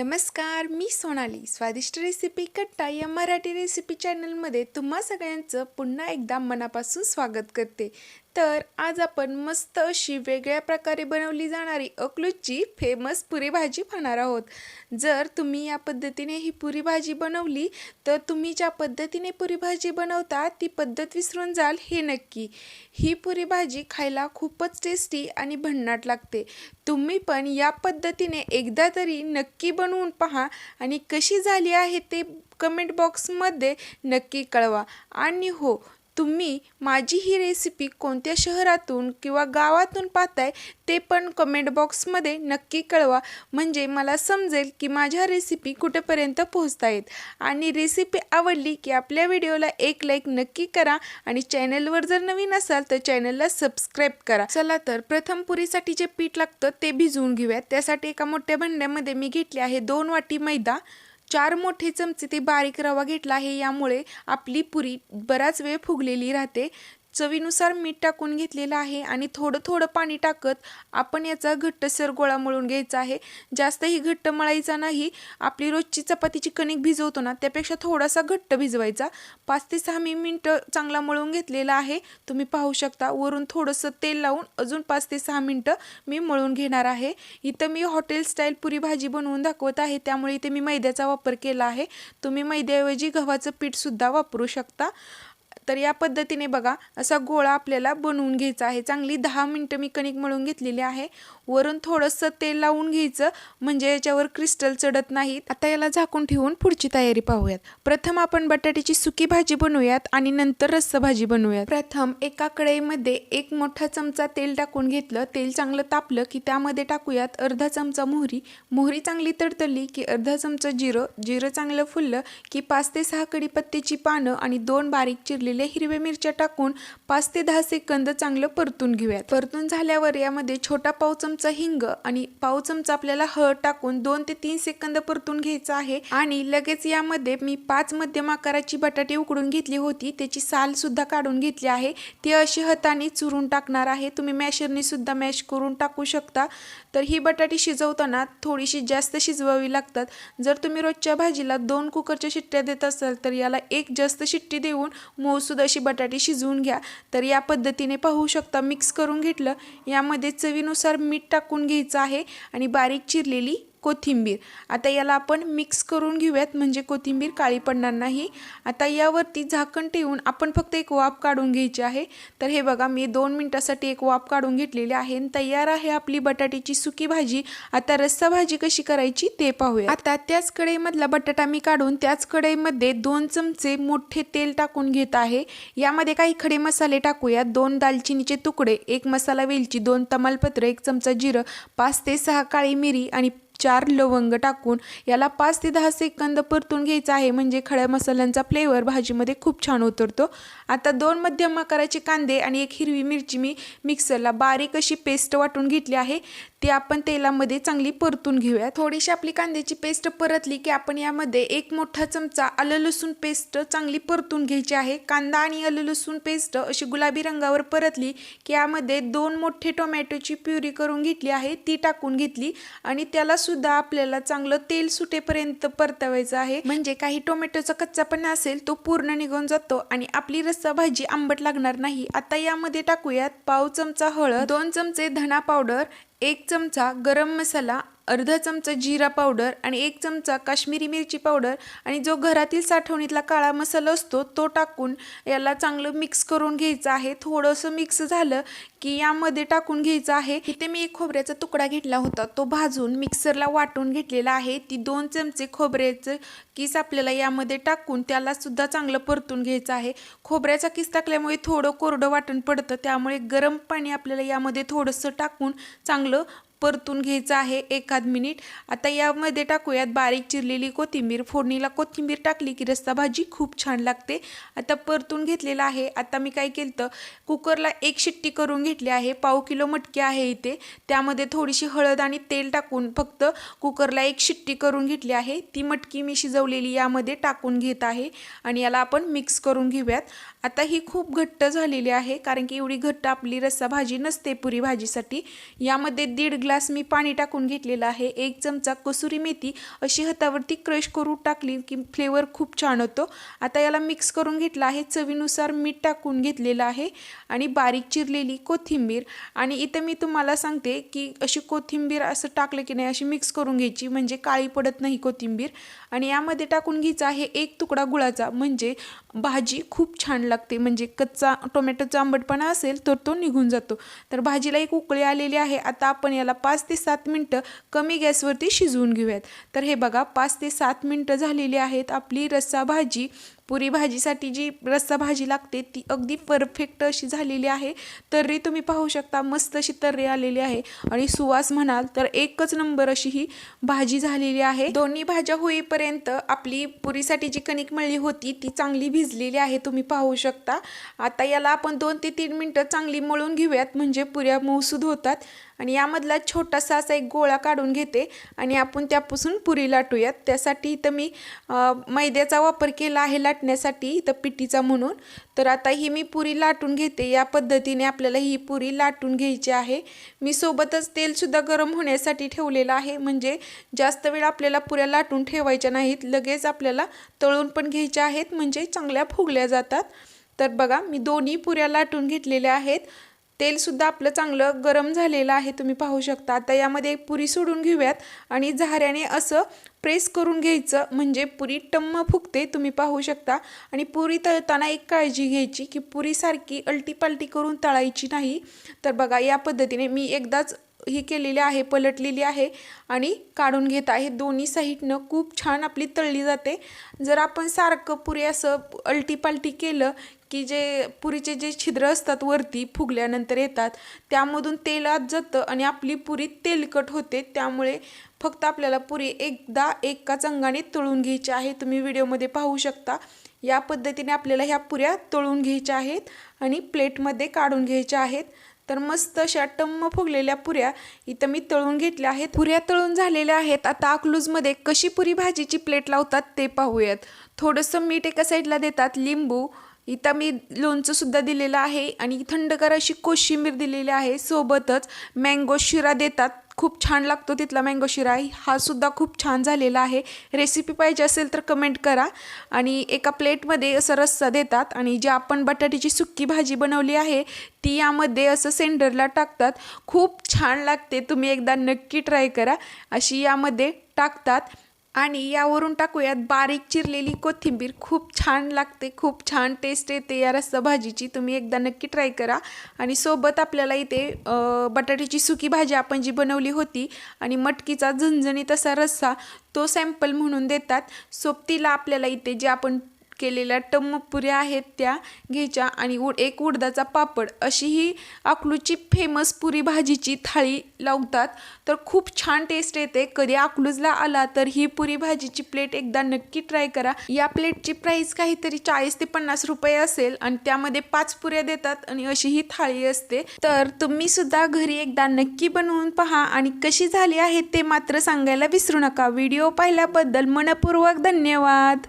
नमस्कार मी सोनाली. स्वादिष्ट रेसिपी कट्टा या मराठी रेसिपी चॅनलमध्ये तुम्हा सगळ्यांचं पुन्हा एकदा मनापासून स्वागत करते. तर आज आपण मस्त अशी वेगळ्या प्रकारे बनवली जाणारी अकलूजची फेमस पुरी भाजी खाणार आहोत. जर तुम्ही या पद्धतीने ही पुरी भाजी बनवली तर तुम्ही ज्या पद्धतीने पुरी भाजी बनवता ती पद्धत विसरून जाल हे नक्की. ही पुरी भाजी खायला खूपच टेस्टी आणि भन्नाट लागते. तुम्ही पण या पद्धतीने एकदा तरी नक्की बनवून पहा आणि कशी झाली आहे ते कमेंट बॉक्समध्ये नक्की कळवा. आणि हो तुम्ही माझी ही रेसिपी कोणत्या शहरातून किंवा गावातून पाहताय ते पण कमेंट बॉक्समध्ये नक्की कळवा. म्हणजे मला समजेल की माझ्या रेसिपी कुठेपर्यंत पोहोचतायत. आणि रेसिपी आवडली की आपल्या व्हिडिओला एक लाईक नक्की करा आणि चॅनलवर जर नवीन असाल तर चॅनलला सबस्क्राईब करा. चला तर प्रथम पुरीसाठी जे पीठ लागतं ते भिजवून घेऊयात. त्यासाठी एका मोठ्या भांड्यामध्ये मी घेतले आहे दोन वाटी मैदा. चार मोठे चमचे ते बारीक रवा घेतला आहे यामुळे आपली पुरी बराच वेळ फुगलेली राहते. चवीनुसार मीठ टाकून घेतलेलं आहे आणि थोडं थोडं पाणी टाकत आपण याचा घट्टसर गोळा मळून घ्यायचा आहे. जास्तही घट्ट मळायचा नाही. आपली रोजची चपातीची कणिक भिजवतो ना त्यापेक्षा थोडासा घट्ट भिजवायचा. पाच ते सहा मी मिनटं चांगला मळून घेतलेला आहे. तुम्ही पाहू शकता वरून थोडंसं तेल लावून अजून पाच ते सहा मिनटं मी मळून घेणार आहे. इथं मी हॉटेल स्टाईल पुरी भाजी बनवून दाखवत आहे त्यामुळे इथे मी मैद्याचा वापर केला आहे. तुम्ही मैद्याऐवजी गव्हाचं पीठसुद्धा वापरू शकता. तर या पद्धतीने बघा असा गोळा आपल्याला बनवून घ्यायचा आहे. चांगली दहा मिनटं मी कणिक मळून घेतलेली आहे. वरून थोडंसं तेल लावून घ्यायचं म्हणजे याच्यावर क्रिस्टल चढत नाहीत. आता याला झाकून ठेवून पुढची तयारी पाहूयात. प्रथम आपण बटाट्याची सुकी भाजी बनवूयात आणि नंतर रस्सा भाजी बनवूयात. प्रथम एका कढईमध्ये एक मोठा चमचा तेल टाकून घेतलं. तेल चांगलं तापलं की त्यामध्ये टाकूयात अर्धा चमचा मोहरी. मोहरी चांगली तडतडली की अर्धा चमचा जिरं. जिरं चांगलं फुललं की पाच ते सहा कडीपत्त्याची पानं आणि दोन बारीक चिरले चिरलेल्या हिरव्या मिरच्या टाकून पाच ते दहा सेकंद चांगलं परतून घेऊयात. परतून झाल्यावर यामध्ये छोटा पाव चमचा हिंग आणि पाव चमचा आपल्याला हळद टाकून दोन ते तीन सेकंद परतून घ्यायचा आहे. आणि लगेच यामध्ये मी पाच मध्यम आकाराची बटाटे उकडून घेतली होती. त्याची साल सुद्धा काढून घेतली आहे. ती अशी हाताने चुरून टाकणार आहे. तुम्ही मॅशरने सुद्धा मॅश करून टाकू शकता. तर ही बटाटी शिजवताना थोडीशी जास्त शिजवावी लागतात. जर तुम्ही रोजच्या भाजीला दोन कुकरच्या शिट्ट्या देत असाल तर याला एक जास्त शिट्टी देऊन मऊसूद अशी बटाटी शिजवून घ्या. तर या पद्धतीने पाहू शकता मिक्स करून घेतलं. यामध्ये चवीनुसार मीठ टाकून घ्यायचं आहे आणि बारीक चिरलेली कोथिंबीर. आता याला आपण मिक्स करून घेऊयात म्हणजे कोथिंबीर काळी पडणार नाही. आता यावरती झाकण ठेवून आपण फक्त एक वाफ काढून घ्यायची आहे. तर हे बघा मी दोन मिनटासाठी एक वाफ काढून घेतलेली आहे आणि तयार आहे आपली बटाट्याची सुकी भाजी. आता रस्सा भाजी कशी करायची ते पाहूया आता त्याच कढईमधला बटाटा मी काढून त्याच कढईमध्ये दोन चमचे मोठे तेल टाकून घेत आहे. यामध्ये काही खडे मसाले टाकूयात. दोन दालचिनीचे तुकडे एक मसाला वेलची दोन तमालपत्र एक चमचा जिरं पाच ते सहा काळी मिरी आणि चार लवंग टाकून याला पाच ते दहा सेकंद परतून घ्यायचा आहे. म्हणजे खड्या मसाल्यांचा फ्लेवर भाजीमध्ये खूप छान उतरतो. आता दोन मध्यम आकाराचे कांदे आणि एक हिरवी मिरची मी मिक्सरला बारीक अशी पेस्ट वाटून घेतली आहे. ती आपण तेलामध्ये चांगली परतून घेऊया. थोडीशी आपली कांद्याची पेस्ट परतली की आपण यामध्ये एक मोठा चमचा आलं लसूण पेस्ट चांगली परतून घ्यायची आहे. कांदा आणि आलं लसूण पेस्ट अशी गुलाबी रंगावर परतली की यामध्ये दोन मोठे टोमॅटोची प्युरी करून घेतली आहे. ती टाकून घेतली आणि त्याला सुद्धा आपल्याला चांगलं तेल सुटेपर्यंत परतवायचं आहे. म्हणजे काही टोमॅटोचा कच्चा पण असेल तो पूर्ण निघून जातो आणि आपली रस्सा भाजी आंबट लागणार नाही. आता यामध्ये टाकूयात पाव चमचा हळद दोन चमचे धना पावडर एक चमचा गरम मसाला अर्धा चमचा जिरा पावडर आणि एक चमचा काश्मीरी मिरची पावडर आणि जो घरातील साठवणीतला काळा मसाला असतो तो टाकून याला चांगलं मिक्स करून घ्यायचं आहे. थोडंसं मिक्स झालं की यामध्ये टाकून घ्यायचं आहे. इथे मी एक खोबऱ्याचा तुकडा घेतला होता. तो भाजून मिक्सरला वाटून घेतलेला आहे. ती दोन चमचे खोबऱ्याचं किस आपल्याला यामध्ये टाकून त्यालासुद्धा चांगलं परतून घ्यायचं आहे. खोबऱ्याचा किस टाकल्यामुळे थोडं कोरडं वाटण पडतं. त्यामुळे गरम पाणी आपल्याला यामध्ये थोडंसं टाकून चांगलं परतून घ्यायचं आहे एखाद मिनिट. आता यामध्ये टाकूयात बारीक चिरलेली कोथिंबीर. फोडणीला कोथिंबीर टाकली की रस्सा भाजी खूप छान लागते. आता परतून घेतलेला आहे. आता मी काय केलं तर कुकरला एक शिट्टी करून घेतली आहे. पाव किलो मटकी आहे इथे. त्यामध्ये थोडीशी हळद आणि तेल टाकून फक्त कुकरला एक शिट्टी करून घेतली आहे. ती मटकी मी शिजवलेली यामध्ये टाकून घेत आहे आणि याला आपण मिक्स करून घेऊयात. आता ही खूप घट्ट झालेली आहे कारण की एवढी घट्ट आपली रस्सा भाजी नसते पुरी भाजीसाठी. यामध्ये दीड ग्लास ग्लास मी पाणी टाकून घेतलेलं आहे. एक चमचा कसुरी मेथी अशी हातावरती क्रश करून टाकली की फ्लेवर खूप छान होतो. आता याला मिक्स करून घेतला आहे. चवीनुसार मीठ टाकून घेतलेलं आहे आणि बारीक चिरलेली कोथिंबीर. आणि इथं मी तुम्हाला सांगते की अशी कोथिंबीर असं टाकलं की नाही अशी मिक्स करून घ्यायची. म्हणजे काळी पडत नाही कोथिंबीर. आणि यामध्ये टाकून घ्यायचा आहे एक तुकडा गुळाचा. म्हणजे भाजी खूप छान लागते. म्हणजे कच्चा टोमॅटोचा आंबटपणा असेल तर तो निघून जातो. तर भाजीला एक उकळी आलेली आहे. आता आपण याला पाच ते सात मिनटं कमी गॅसवरती शिजवून घेऊयात. तर हे बघा पाच ते सात मिनटं झालेली आहेत आपली रस्सा भाजी. पुरी भाजीसाठी जी रस्सा भाजी लागते ती अगदी परफेक्ट अशी झालेली आहे. तर्री तुम्ही पाहू शकता मस्त अशी तर्री आलेली आहे. आणि सुवास म्हणाल तर एकच नंबर अशी ही भाजी झालेली आहे. दोन्ही भाज्या होईपर्यंत आपली पुरीसाठी जी कणिक मळली होती ती चांगली भिजलेली आहे तुम्ही पाहू शकता. आता याला आपण दोन ते तीन मिनटं चांगली मळून घेऊयात म्हणजे पुऱ्या मौसूद होतात. आणि यामधला छोटासा असा एक गोळा काढून घेते आणि आपण त्यापासून पुरी लाटूयात. त्यासाठी इथं मी मैद्याचा वापर केला आहे लाटण्यासाठी इथं पिठीचा म्हणून. तर आता ही मी पुरी लाटून घेते. या पद्धतीने आपल्याला ही पुरी लाटून घ्यायची आहे. मी सोबतच तेलसुद्धा गरम होण्यासाठी ठेवलेलं आहे. म्हणजे जास्त वेळ आपल्याला पुऱ्या लाटून ठेवायच्या नाहीत. लगेच आपल्याला तळून पण घ्यायच्या आहेत. म्हणजे चांगल्या फुगल्या जातात. तर बघा मी दोन्ही पुऱ्या लाटून घेतलेल्या आहेत. तेलसुद्धा आपलं चांगलं गरम झालेलं आहे. तुम्ही पाहू शकता. आता यामध्ये एक पुरी सोडून घेऊयात. आणि झाऱ्याने असं प्रेस करून घ्यायचं म्हणजे पुरी टम्म फुगते तुम्ही पाहू शकता. आणि पुरी तळताना एक काळजी घ्यायची की पुरीसारखी अलटीपालटी करून तळायची नाही. तर बघा या पद्धतीने मी एकदाच ही केलेली आहे पलटलेली आहे आणि काढून घेत आहे. दोन्ही साईडनं खूप छान आपली तळली जाते. जर आपण सारखं पुरी असं अलटीपालटी केलं की जे पुरीचे जे छिद्र असतात वरती फुगल्यानंतर येतात त्यामधून तेल आत जातं आणि आपली पुरी तेलकट होते. त्यामुळे फक्त आपल्याला पुरी एकदा एका चंगाने तळून घ्यायची आहे. तुम्ही व्हिडिओमध्ये पाहू शकता. या पद्धतीने आपल्याला ह्या पुऱ्या तळून घ्यायच्या आहेत आणि प्लेटमध्ये काढून घ्यायच्या आहेत. तर मस्त अशा टम्म फुगलेल्या पुऱ्या इथं मी तळून घेतल्या आहेत. पुऱ्या तळून झालेल्या आहेत. आता अकलूजमध्ये कशी पुरी भाजीची प्लेट लावतात ते पाहूयात. थोडंसं मीठ एका साईडला देतात लिंबू इथं मी लोणचंसुद्धा दिलेलं आहे आणि थंडगार अशी कोशिंबीर दिलेली आहे सोबतच मँगो शिरा देतात. खूप छान लागतो तिथला मँगो शिरा. हा सुद्धा खूप छान झालेला आहे. रेसिपी पाहिजे असेल तर कमेंट करा. आणि एका प्लेटमध्ये असं रस्सा देतात आणि जी आपण बटाट्याची सुक्की भाजी बनवली आहे ती यामध्ये असं सेंटरला टाकतात. खूप छान लागते. तुम्ही एकदा नक्की ट्राय करा. अशी यामध्ये टाकतात. आणि यावरून टाकूयात बारीक चिरलेली कोथिंबीर. खूप छान लागते खूप छान टेस्ट येते या रस्सा भाजीची. तुम्ही एकदा नक्की ट्राय करा. आणि सोबत आपल्याला इथे बटाट्याची सुकी भाजी आपण जी बनवली होती आणि मटकीचा झणझणीत असा रस्सा तो सॅम्पल म्हणून देतात. सोबतीला आपल्याला इथे जे आपण केलेल्या टम्म पुऱ्या आहेत त्या घ्यायच्या आणि उड एक उडदाचा पापड. अशी ही अकलूची फेमस पुरी भाजीची थाळी लावतात. तर खूप छान टेस्ट येते. कधी अकलूजला आला तर ही पुरी भाजीची प्लेट एकदा नक्की ट्राय करा. या प्लेटची प्राईस काहीतरी चाळीस ते पन्नास रुपये असेल आणि त्यामध्ये पाच पुऱ्या देतात आणि अशी ही थाळी असते. तर तुम्ही सुद्धा घरी एकदा नक्की बनवून पहा आणि कशी झाली आहे ते मात्र सांगायला विसरू नका. व्हिडिओ पाहिल्याबद्दल मनपूर्वक धन्यवाद.